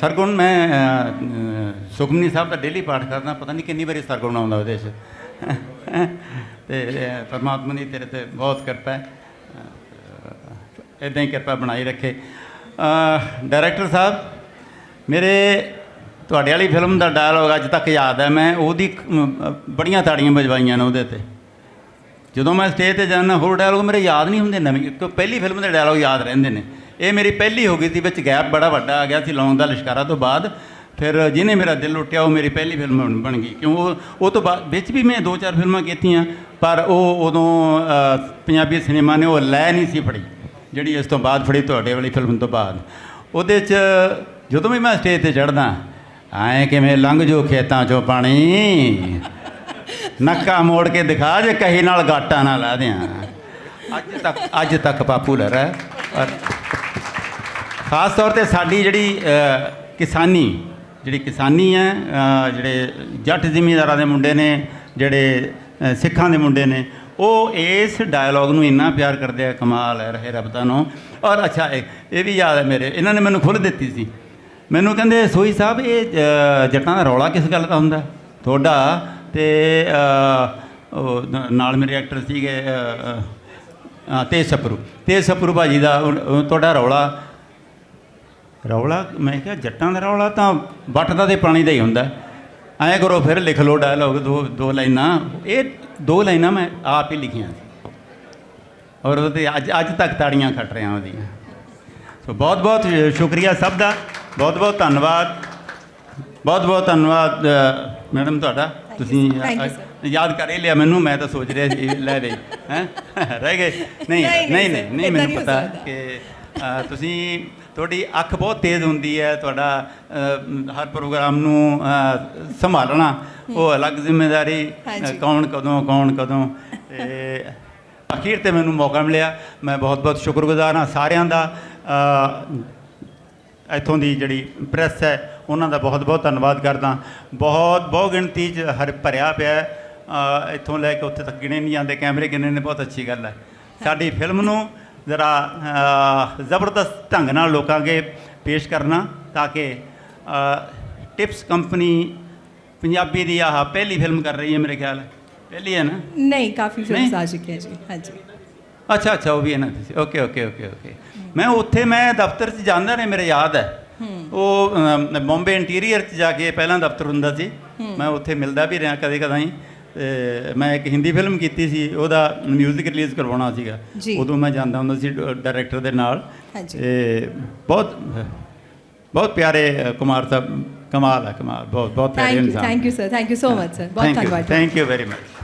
ਸਰਗੁਣ, ਮੈਂ ਸੁਖਮਨੀ ਸਾਹਿਬ ਦਾ ਡੇਲੀ ਪਾਠ ਕਰਦਾ, ਪਤਾ ਨਹੀਂ ਕਿੰਨੀ ਵਾਰੀ ਸਰਗੁਣ ਆਉਂਦਾ ਉਹਦੇ 'ਚ। ਤੇ ਪਰਮਾਤਮਾ ਦੀ ਤੇਰੇ ਤੇ ਬਹੁਤ ਕਿਰਪਾ ਹੈ। ਇਦਾਂ ਹੀ ਕਿਰਪਾ ਬਣਾਈ ਰੱਖੇ। ਡਾਇਰੈਕਟਰ ਸਾਹਿਬ, ਮੇਰੇ ਤੁਹਾਡੇ ਵਾਲੀ ਫਿਲਮ ਦਾ ਡਾਇਲੋਗ ਅੱਜ ਤੱਕ ਯਾਦ ਹੈ। ਮੈਂ ਉਹਦੀ ਬੜੀਆਂ ਤਾੜੀਆਂ ਵਜਵਾਈਆਂ ਨੇ ਉਹਦੇ ਤੇ। ਜਦੋਂ ਮੈਂ ਸਟੇਜ ਤੇ ਜਾਂਦਾ, ਹੋਰ ਡਾਇਲੋਗ ਮੇਰੇ ਯਾਦ ਨਹੀਂ ਹੁੰਦੇ ਨਵੇਂ, ਕਿਉਂਕਿ ਪਹਿਲੀ ਫਿਲਮ ਦੇ ਡਾਇਲੋਗ ਯਾਦ ਰਹਿੰਦੇ ਨੇ। ਇਹ ਮੇਰੀ ਪਹਿਲੀ ਹੋ ਗਈ ਸੀ, ਵਿੱਚ ਗੈਪ ਬੜਾ ਵੱਡਾ ਆ ਗਿਆ ਸੀ ਲੌਂਗ ਦਾ ਲਿਸ਼ਕਾਰਾ ਤੋਂ ਬਾਅਦ। ਫਿਰ ਜਿਹਨੇ ਮੇਰਾ ਦਿਲ ਲੁੱਟਿਆ, ਉਹ ਮੇਰੀ ਪਹਿਲੀ ਫਿਲਮ ਬਣ- ਗਈ। ਕਿਉਂ? ਉਹ ਉਹ ਤੋਂ ਬਾਅਦ, ਵਿੱਚ ਵੀ ਮੈਂ ਦੋ ਚਾਰ ਫਿਲਮਾਂ ਕੀਤੀਆਂ, ਪਰ ਉਹ ਉਦੋਂ ਪੰਜਾਬੀ ਸਿਨੇਮਾ ਨੇ ਉਹ ਲੈ ਨਹੀਂ ਸੀ ਫੜੀ, ਜਿਹੜੀ ਇਸ ਤੋਂ ਬਾਅਦ ਫੜੀ ਤੁਹਾਡੇ ਵਾਲੀ ਫਿਲਮ ਤੋਂ ਬਾਅਦ। ਉਹਦੇ 'ਚ ਜਦੋਂ ਵੀ ਮੈਂ ਸਟੇਜ ਤੇ ਚੜ੍ਹਦਾ, ਐਂ ਕਿਵੇਂ ਲੰਘ ਜੋ ਖੇਤਾਂ 'ਚੋਂ ਪਾਣੀ। ਨੱਕਾ ਮੋੜ ਕੇ ਦਿਖਾ ਜੇ ਕਹੀ ਨਾਲ ਗਾਟਾ ਨਾ ਲਾ ਦਿਆਂ। ਅੱਜ ਤੱਕ ਅੱਜ ਤੱਕ ਪਾਪੂਲਰ ਹੈ। ਔਰ ਖਾਸ ਤੌਰ ਤੇ ਸਾਡੀ ਜਿਹੜੀ ਕਿਸਾਨੀ ਜਿਹੜੀ ਕਿਸਾਨੀ ਹੈ ਜਿਹੜੇ ਜੱਟ ਜ਼ਿਮੀਂਦਾਰਾਂ ਦੇ ਮੁੰਡੇ ਨੇ ਜਿਹੜੇ ਸਿੱਖਾਂ ਦੇ ਮੁੰਡੇ ਨੇ ਉਹ ਇਸ ਡਾਇਲੌਗ ਨੂੰ ਇੰਨਾ ਪਿਆਰ ਕਰਦੇ ਆ ਕਮਾਲ ਹੈ ਰਹੇ ਰਬਤਾ ਨੂੰ। ਔਰ ਅੱਛਾ ਇਹ ਇਹ ਵੀ ਯਾਦ ਹੈ ਮੇਰੇ ਇਹਨਾਂ ਨੇ ਮੈਨੂੰ ਖੁੱਲ੍ਹ ਦਿੱਤੀ ਸੀ। ਮੈਨੂੰ ਕਹਿੰਦੇ ਸੋਈ ਸਾਹਿਬ ਇਹ ਜੱਟਾਂ ਦਾ ਰੌਲਾ ਕਿਸ ਗੱਲ ਦਾ ਹੁੰਦਾ? ਤੁਹਾਡਾ ਤੇ ਉਹ ਨਾਲ ਮੇਰੇ ਐਕਟਰ ਸੀਗੇ ਅ, ਅ, ਤੇਜ ਸਪਰੂ। ਤੇਜ ਸਪਰੂ ਭਾਜੀ ਦਾ ਤੁਹਾਡਾ ਰੌਲਾ ਰੌਲਾ ਮੈਂ ਕਿਹਾ ਜੱਟਾਂ ਦਾ ਰੌਲਾ ਤਾਂ ਵੱਟ ਦਾ ਤੇ ਪਾਣੀ ਦਾ ਹੀ ਹੁੰਦਾ। ਐਂ ਕਰੋ ਫਿਰ ਲਿਖ ਲਓ ਡਾਇਲੌਗ ਦੋ ਦੋ ਲਾਈਨਾਂ। ਇਹ ਦੋ ਲਾਈਨਾਂ ਮੈਂ ਆਪ ਹੀ ਲਿਖੀਆਂ ਸੀ। ਔਰ ਉਹਦੇ ਅੱਜ ਅੱਜ ਤੱਕ ਤਾੜੀਆਂ ਖੱਟ ਰਿਹਾ ਉਹਦੀਆਂ ਸੋ ਬਹੁਤ ਬਹੁਤ ਸ਼ੁਕਰੀਆ ਸਭ ਦਾ। ਬਹੁਤ ਬਹੁਤ ਧੰਨਵਾਦ। ਬਹੁਤ ਬਹੁਤ ਧੰਨਵਾਦ ਮੈਡਮ ਤੁਹਾਡਾ। ਤੁਸੀਂ ਯਾਦ ਕਰ ਹੀ ਲਿਆ ਮੈਨੂੰ ਮੈਂ ਤਾਂ ਸੋਚ ਰਿਹਾ ਸੀ ਲੈ ਲਈ ਹੈ? ਰਹਿ ਗਏ। ਨਹੀਂ ਨਹੀਂ, ਨਹੀਂ ਮੈਨੂੰ ਪਤਾ। ਕਿ ਤੁਸੀਂ ਤੁਹਾਡੀ ਅੱਖ ਬਹੁਤ ਤੇਜ਼ ਹੁੰਦੀ ਹੈ ਤੁਹਾਡਾ ਹਰ ਪ੍ਰੋਗਰਾਮ ਨੂੰ ਸੰਭਾਲਣਾ ਉਹ ਅਲੱਗ ਜ਼ਿੰਮੇਵਾਰੀ। ਕੌਣ ਕਦੋਂ ਕੌਣ ਕਦੋਂ ਤੇ ਅਖੀਰ ਤੇ ਮੈਨੂੰ ਮੌਕਾ ਮਿਲਿਆ। ਮੈਂ ਬਹੁਤ ਬਹੁਤ ਸ਼ੁਕਰਗੁਜ਼ਾਰ ਹਾਂ ਸਾਰਿਆਂ ਦਾ। ਇੱਥੋਂ ਦੀ ਜਿਹੜੀ ਪ੍ਰੈਸ ਹੈ ਉਹਨਾਂ ਦਾ ਬਹੁਤ ਬਹੁਤ ਧੰਨਵਾਦ ਕਰਦਾ। ਬਹੁਤ ਬਹੁ ਗਿਣਤੀ 'ਚ ਹਰ ਭਰਿਆ ਪਿਆ ਇੱਥੋਂ ਲੈ ਕੇ ਉੱਥੇ ਤੱਕ ਗਿਣੇ ਨਹੀਂ ਜਾਂਦੇ ਕੈਮਰੇ ਗਿਣੇ ਨੇ ਬਹੁਤ ਅੱਛੀ ਗੱਲ ਹੈ। ਸਾਡੀ ਫਿਲਮ ਨੂੰ ਜ਼ਰਾ ਜ਼ਬਰਦਸਤ ਢੰਗ ਨਾਲ ਲੋਕਾਂ ਅੱਗੇ ਪੇਸ਼ ਕਰਨਾ ਤਾਂ ਕਿ ਟਿਪਸ ਕੰਪਨੀ ਪੰਜਾਬੀ ਦੀ ਆਹ ਪਹਿਲੀ ਫਿਲਮ ਕਰ ਰਹੀ ਹੈ ਮੇਰੇ ਖਿਆਲ। ਪਹਿਲੀ ਹੈ ਨਾ? ਨਹੀਂ ਕਾਫੀ ਫਿਲਮਸ? ਆ ਚੁੱਕੀਆਂ ਜੀ ਹਾਂਜੀ। ਅੱਛਾ ਅੱਛਾ ਉਹ ਵੀ ਹੈ ਨਾ ਓਕੇ ਓਕੇ ਓਕੇ ਓਕੇ। ਮੈਂ ਉੱਥੇ ਮੈਂ ਦਫ਼ਤਰ 'ਚ ਜਾਂਦਾ ਨੇ ਮੇਰੇ ਯਾਦ ਹੈ। ਉਹ ਬੰਬੇ ਇੰਟੀਰੀਅਰ 'ਚ ਜਾ ਕੇ ਪਹਿਲਾਂ ਦਫ਼ਤਰ ਹੁੰਦਾ ਸੀ। ਮੈਂ ਉੱਥੇ ਮਿਲਦਾ ਵੀ ਰਿਹਾ ਕਦੇ ਕਦਾਈ ਮੈਂ ਇੱਕ ਹਿੰਦੀ ਫਿਲਮ ਕੀਤੀ ਸੀ ਉਹਦਾ ਮਿਊਜ਼ਿਕ ਰਿਲੀਜ਼ ਕਰਵਾਉਣਾ ਸੀਗਾ। ਉਦੋਂ ਮੈਂ ਜਾਂਦਾ ਹੁੰਦਾ ਸੀ ਡਾਇਰੈਕਟਰ ਦੇ ਨਾਲ। ਤੇ ਬਹੁਤ ਬਹੁਤ ਪਿਆਰੇ ਕੁਮਾਰ ਸਾਹਿਬ ਕਮਾਲ ਹੈ ਕਮਾਲ ਬਹੁਤ ਬਹੁਤ ਪਿਆਰੇ ਥੈਂਕ ਯੂ ਇਨਸਾਨ thank you sir thank you so much sir ਬਹੁਤ ਧੰਨਵਾਦ ਥੈਂਕ ਯੂ ਵੈਰੀ ਮਚ